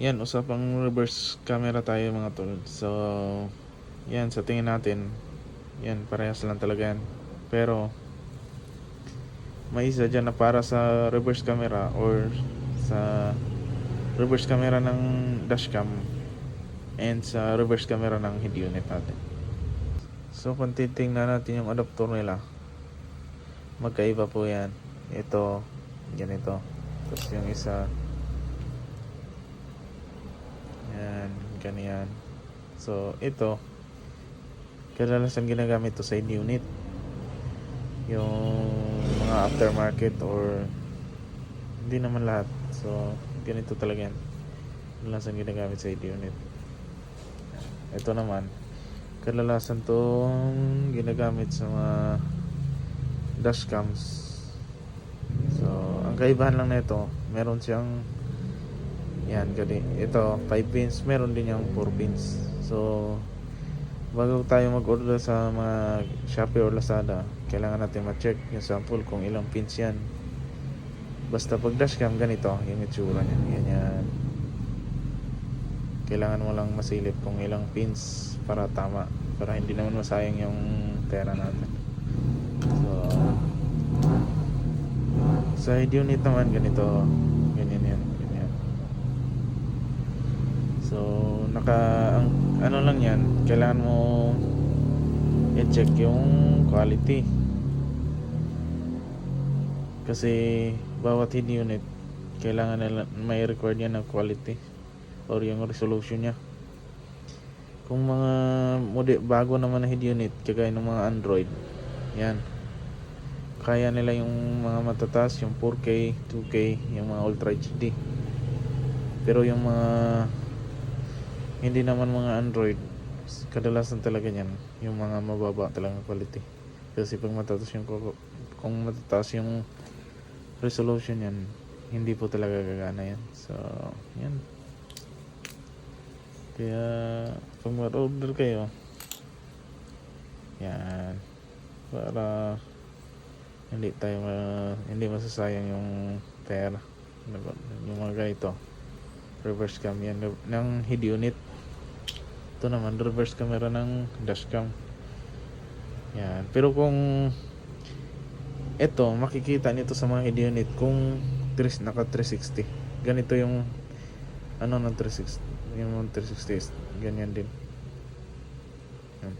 Yan, usapang reverse camera tayo mga tol. So, yan, sa tingin natin, yan, parehas lang talaga yan. Pero, may isa dyan na para sa reverse camera or sa reverse camera ng dashcam and sa reverse camera ng head unit natin. So, kung titingnan natin yung adapter nila, magkaiba po yan. Ito, ganito. Tapos yung isa, ganyan. So, ito, kadalasan ginagamit to sa head unit. Yung mga aftermarket or hindi naman lahat. So, ganito talaga yan. Kadalasan ginagamit sa head unit. Ito naman, kadalasan tong ginagamit sa mga dashcams. So, ang kaibahan lang nito, meron siyang yan, gani. Ito, 5 pins. Meron din yung 4 pins. So, bago tayo mag-order sa mga Shopee or Lazada, kailangan natin ma-check yung sample kung ilang pins yan. Basta pag dashcam, ganito, yung itsura niya. Ganyan. Kailangan mo lang masilip kung ilang pins para tama. Para hindi naman masayang yung pera natin. So, sa head unit naman, ganito. Ganyan yan. Ganyan. So, naka, ang, ano lang yan, kailangan mo i-check yung quality. Kasi, bawat head unit, kailangan nila, may record yan ng quality or yung resolution niya. Kung mga modi, bago naman na head unit, kagaya ng mga Android, yan. Kaya nila yung mga matataas, yung 4K, 2K, yung mga Ultra HD. Pero yung mga hindi naman mga Android, kadalasan talaga yan, yung mga mababa talaga quality. Kasi pag matataas yung kung matataas yung resolution yan, hindi po talaga gagana yan. So, yan. Kaya, pag mag-order kayo, yan, para hindi tayo ma- hindi masasayang yung pera yung mga ganito reverse cam yan ng head unit ito naman reverse camera ng dashcam. Yan. Pero kung ito makikita nito sa mga unit kung naka 360 ganito yung ano ng 360 yung 360 ganyan din. Yan.